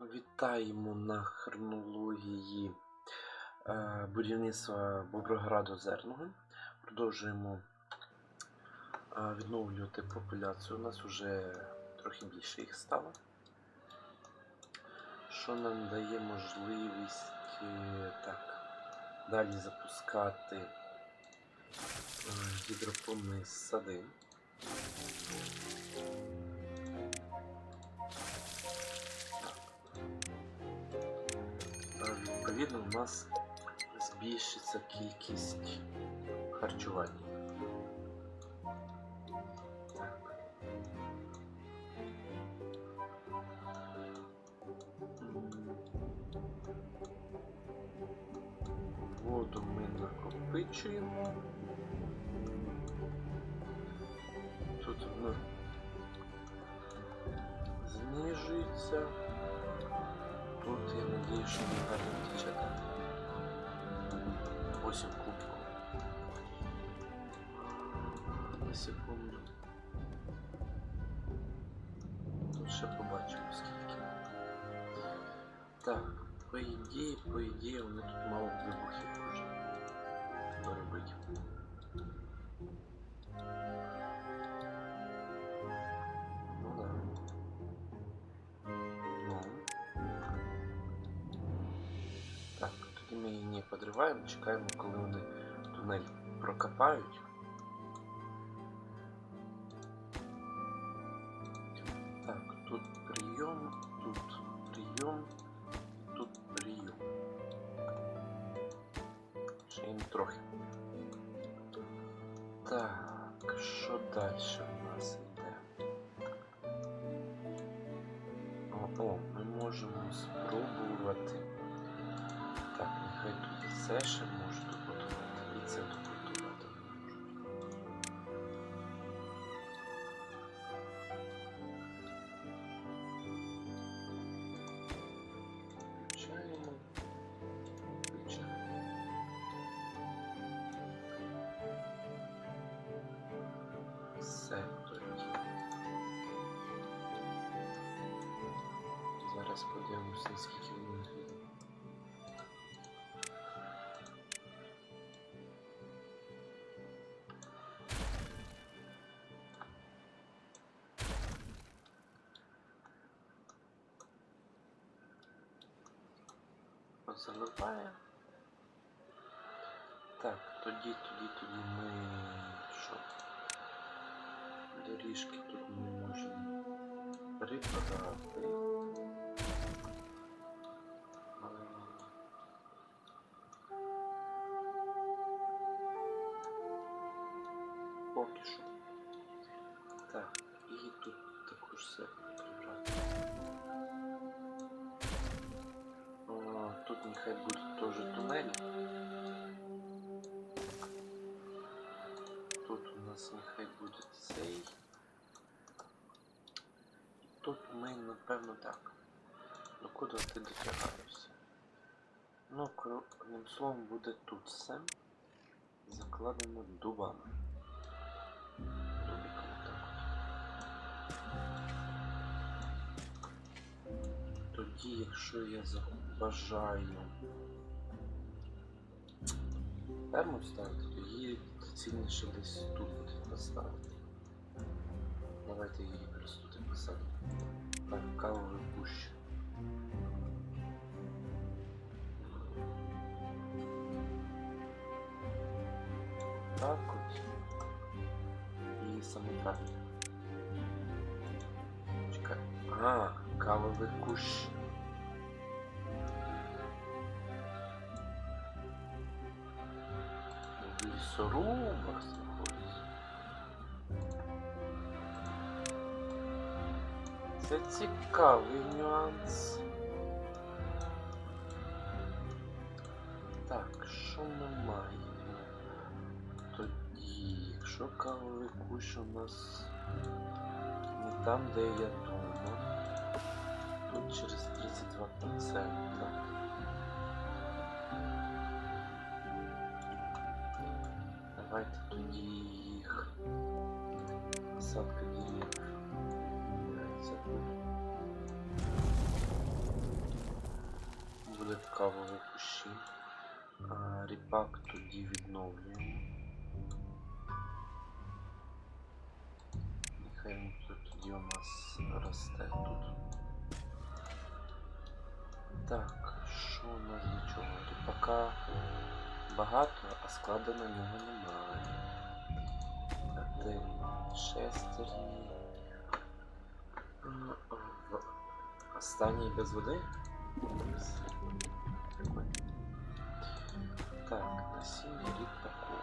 Вітаємо на хронології е, будівництва Боброграду Зерного. Продовжуємо е, відновлювати популяцію. У нас вже трохи більше їх стало. Що нам дає можливість е, так, далі запускати гідропонні сади. Відповідно, у нас збільшиться кількість харчування. Воду ми накопичуємо. Тут воно знижується. Тут я надеюсь, что не гарно тече. 8 кубиков. На секунду. Тут ще побачимо скільки. Так, по ідеї, по ідеї, вони тут мало вибухів вже доробити. Ми її не подриваємо, чекаємо, коли вони тунель прокопають. Все тоді. Зараз подивимося, наскільки воно йде. заливає. Так, тоді, тоді, тоді ми що? Доріжки тут ми можемо прибрати. А, Поки що. Так, і тут також все прибрати. Тут нехай буде теж тунель. Тут у нас нехай буде цей. Тут ми, напевно, так. До куди ти дотягаєшся? Ну, одним словом, буде тут все закладено дубами. Тоді, якщо я забажаю ферму ставити, то її доцільніше десь тут поставити. Давайте її просто тут посадимо. Так, кавовий кущ. Так от. І самотар. Чекай. А, кавовий кущ. В Це цікавий нюанс. Так, що ми маємо? Тоді, якщо кавовий кущ у нас не там, де я думав, тут через 32%. Давайте тоді їх посадка деревьев. Нравится тут. кавові кущі. Ріпак тоді відновлюємо. Нехай тоді у нас росте тут. Так, що у нас до чого? Ріпака багато, а складу на нього немає. Один шестерні. В- Останній без. Прикольно. Так, насіння ріпаку.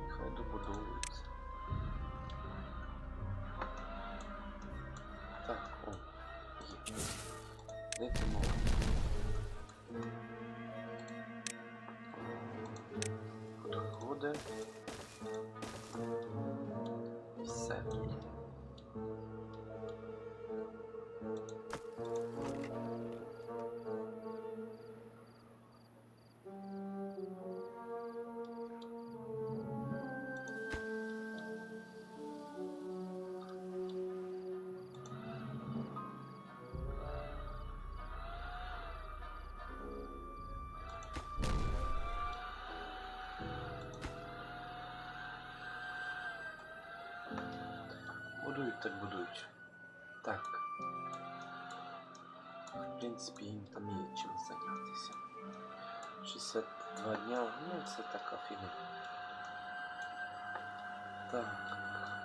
Нехай добудовується. Так, о, є. Дайте мову. Підходи. Все так будують. Так. В принципі, їм там є чим зайнятися. 62 дня, ну це така фігня. Так.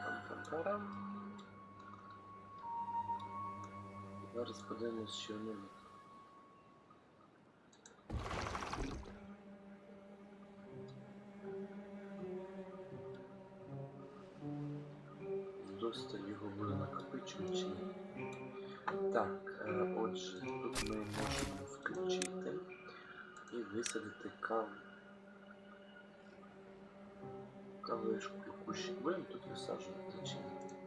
Пам-пам-парам. Зараз подивимось, що вони. накопичувати. Так, е, отже, тут ми можемо включити і висадити каву. Кавишку кущик будемо тут висаджувати чи ні?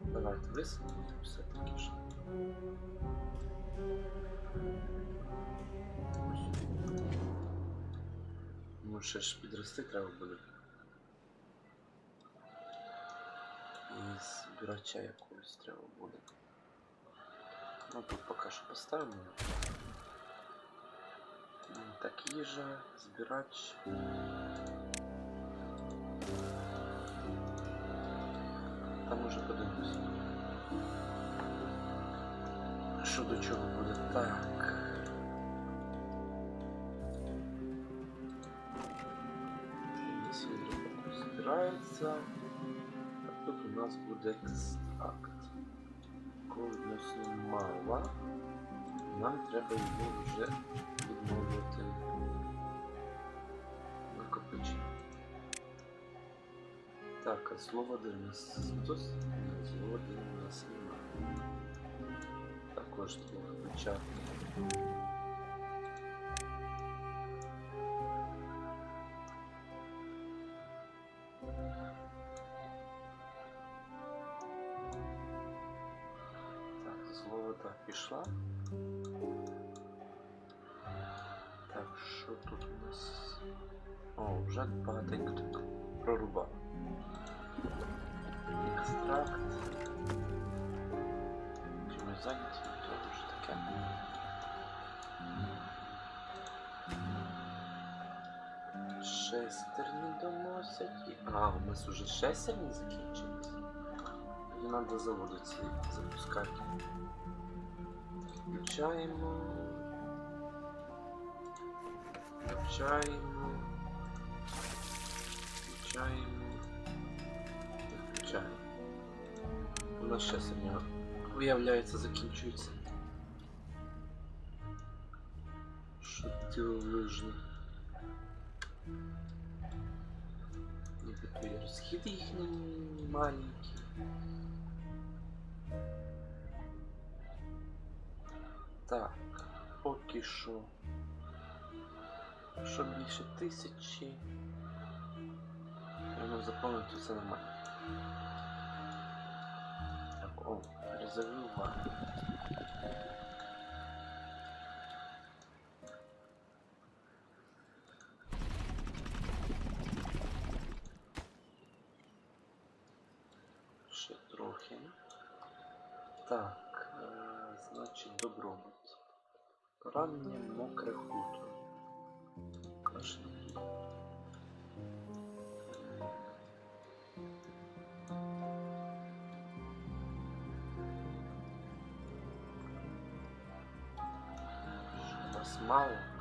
Давайте висадимо все-таки ж. Ну ще ж підрости треба буде. І збирача якогось треба буде. Ну тут поки що поставимо. Так, їжа, збирач. Там уже подивимось. Що до чого буде? Так. Сьогодні збирається. Тут у нас буде екстракт. Коли відносно мало, нам треба його вже відновлювати накопичення. Так, а слово де нас хтось? Слово де нас немає. Також треба почати. Пішла. Так, що тут у нас? О, вже багатенько так прорубав. Екстракт. Чимось зайняті, то вже таке. Шестерні доносять. А, у нас уже шестерні закінчились. І треба заводи запускати. Включаємо. Включаємо. Включаємо. Включаємо. У нас шестерня, виявляється, закінчується. Що ти лижний? Ніби той розхід їхній маленький. Так, поки що. Що більше тисячі. Воно заповнити все нормально. Так, о, резервував. Панне мокре хутро. Нас мало.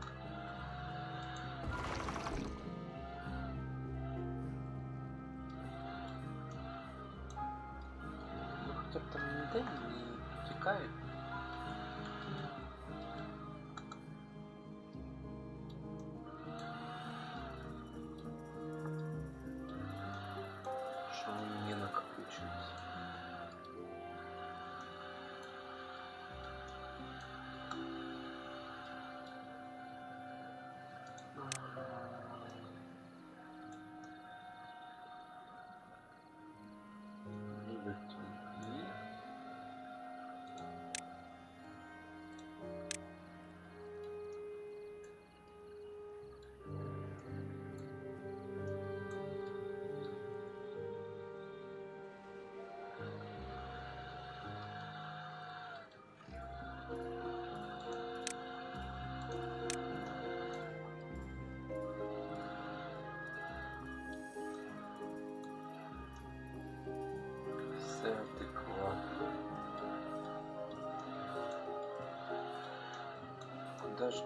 піддашок.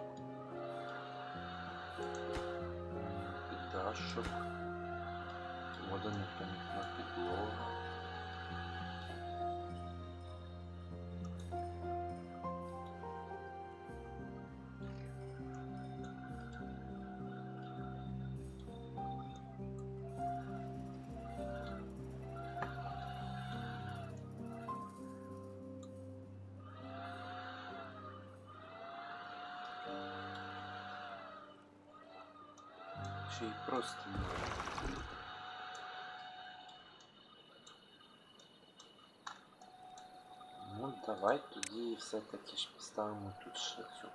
Піддашок. Вода не проникла підлога. Легче и просто. Ну давай туди все-таки ж поставимо тут ще цю.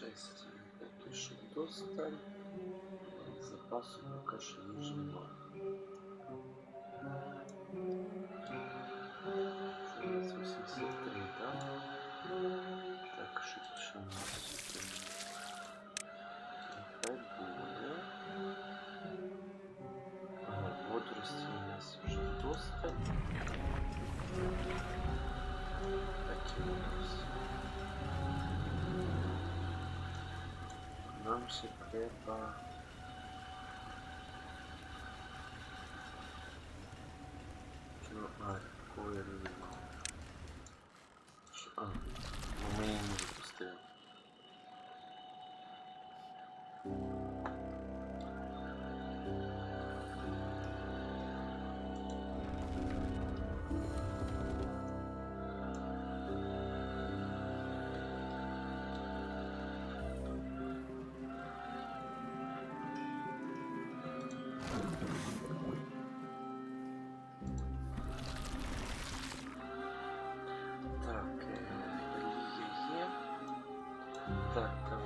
6. Напишу досталь. Запасу пока что ниже. 70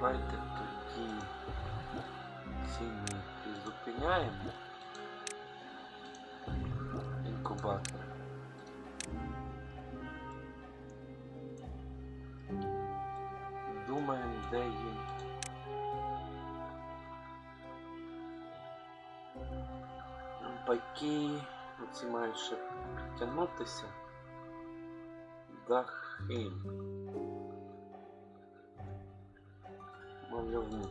давайте тоді ці ми зупиняємо. Інкубатор. Думаємо, де їм. Баки, оці мають ще підтягнутися. Дахи. Мальовники.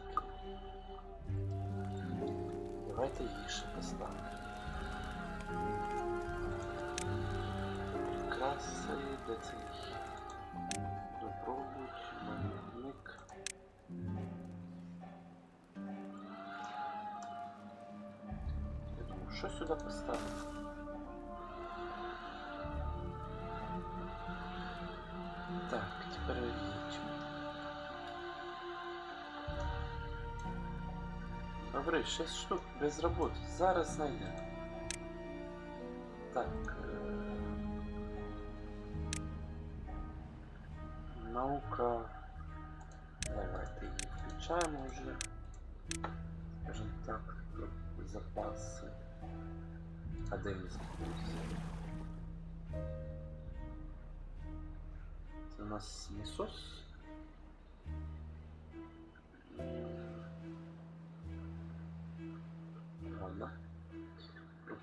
Давайте їх поставимо. Краси, де це? Добробут, мальовник. Я думаю, що сюди поставити? Добре, 6 штук без роботи. Зараз знайдемо. Так. е, Наука. Давайте її включаємо вже. Скажімо так, запаси. А де знаходиться? Це у нас насос.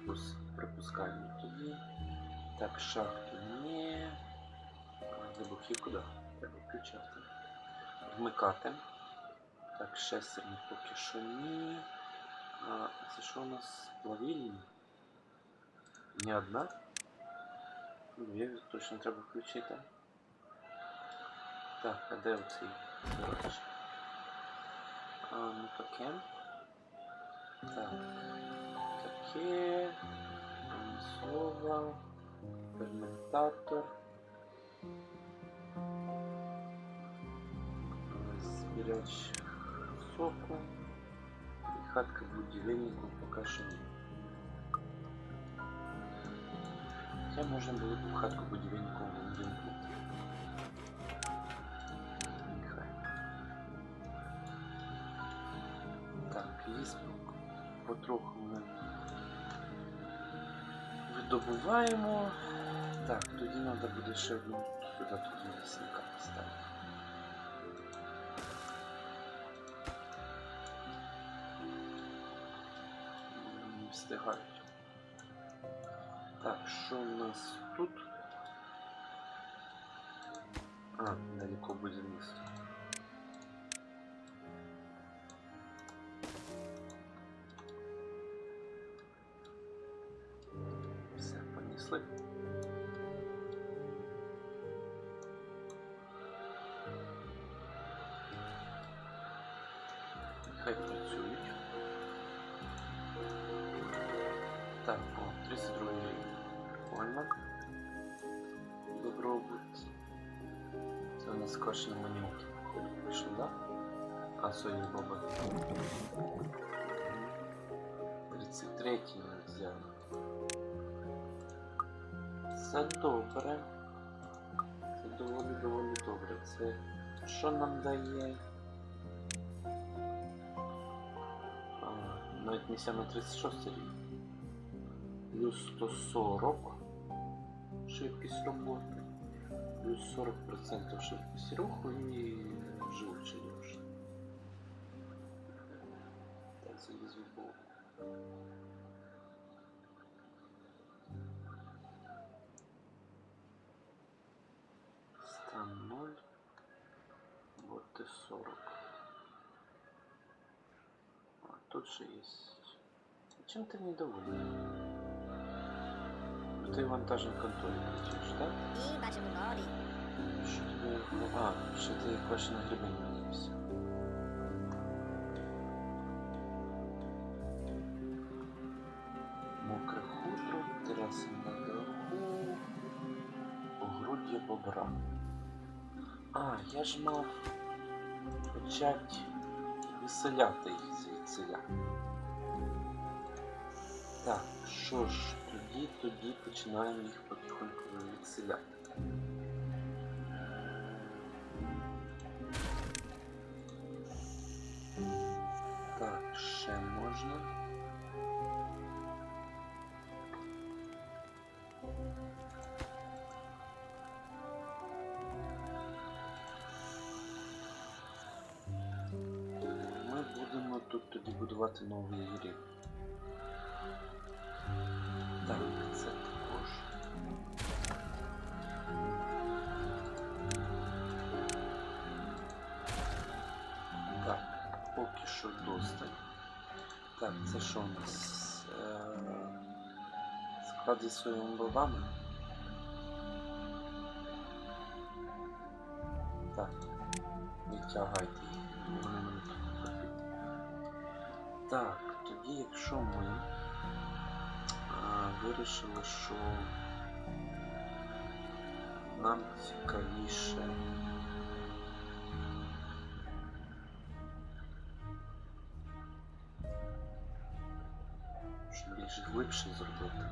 Пропус... Пропускаємо тоді. Так, шахту не. Вибухи куди? Треба включати. Вмикати. Так, шестерні поки що ні. А це що у нас плавільні? Ні одна? Дві точно треба включити. Так, а де оцей? А, ну таке. Так. Таке. Слово. Ферментатор. Збирач соку. І хатка будівельнику поки що ні. Хоча можна було б хатку будівельнику вимкнути. Нехай. Так, ліс потроху ми видобуваємо. Так, тоді треба буде ще одну сюди тоді лісника поставити. Встигають. Так, що у нас тут? А, далеко будівництво. Все, 33 ми. Це добре. Це доволі доволі добре. Це що нам дає? А, навіть не саме 36 рік. Плюс 140 швидкість роботи, плюс 40% швидкість руху і Чем ты недоволен? Ты вантажем контроль кричишь, так? І бачимо горі. Що тобі. А, що ти хочеш на грибені подивився. Мокре хутро, тераси на даху, огруддя бобра. А, я ж мав почати виселяти їх звідсиля. Так, що ж, тоді, тоді починаємо їх потихоньку відселяти. Так, ще можна. Ми будемо тут тоді будувати новий рік. Що у нас? Е, Склад зі своїми бобами. Так, відтягайте їх, вони мене тут профітні. Так, тоді якщо ми а, вирішили, що нам цікавіше глибше зробити.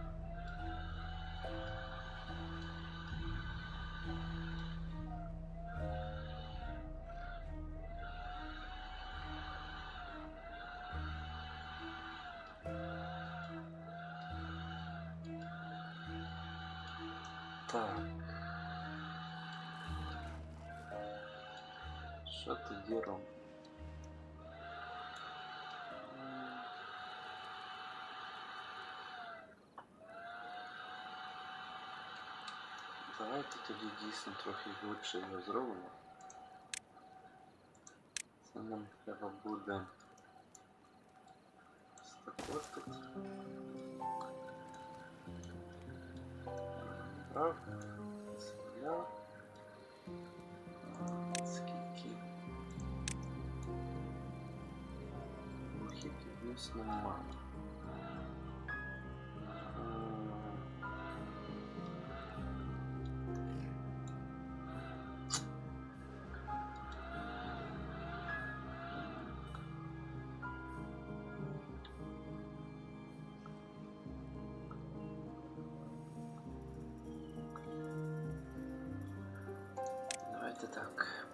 Так. Що тоді робимо? Давайте тоді дійсно трохи глибше його зробимо. Це нам треба буде стакортити. Брав, земля. Скільки? Вихідки вниз немає.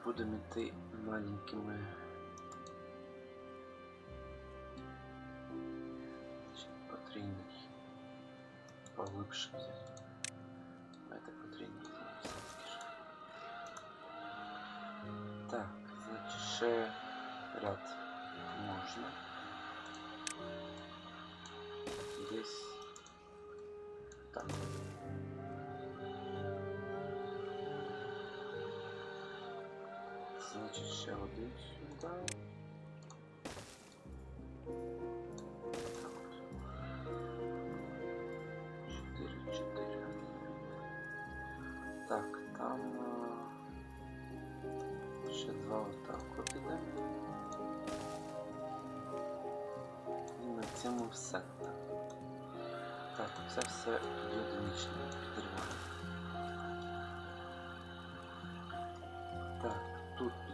Будемо йти маленькими. Потрійний. Поглибше взяти. Давайте потрійний. Так, значить ще ряд можна. Десь Значить ще один сюди. Чотири, чотири. Так, там а, ще два отак от. І на цьому все. Так, це все тоді одиничне підриваємо.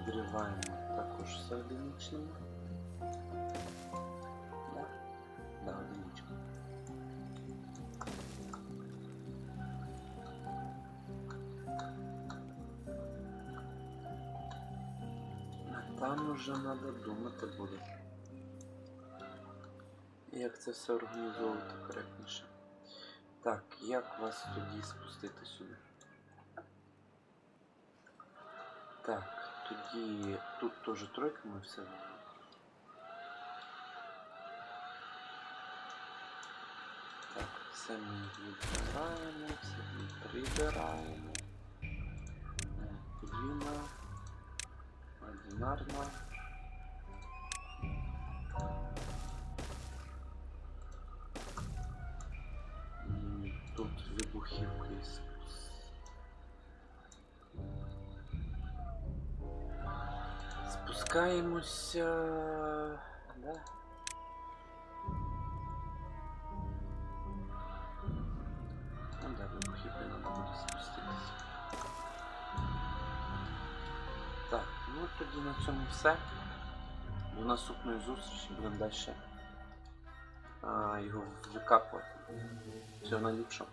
Тут підриваємо також все одиничними. Да, там уже треба думати буде. Як це все організовувати коректніше. Так, як вас тоді спустити сюди? Так, тоді тут теж тройка ми все. Так, все ми відбираємо, все ми прибираємо. Е, Подвійна, одинарна. Спускаємося. Да? Ну да, вибухівки треба буде спуститися. Так, ну тоді на цьому все. До наступної зустрічі будемо далі його викапувати. Всього найліпшого.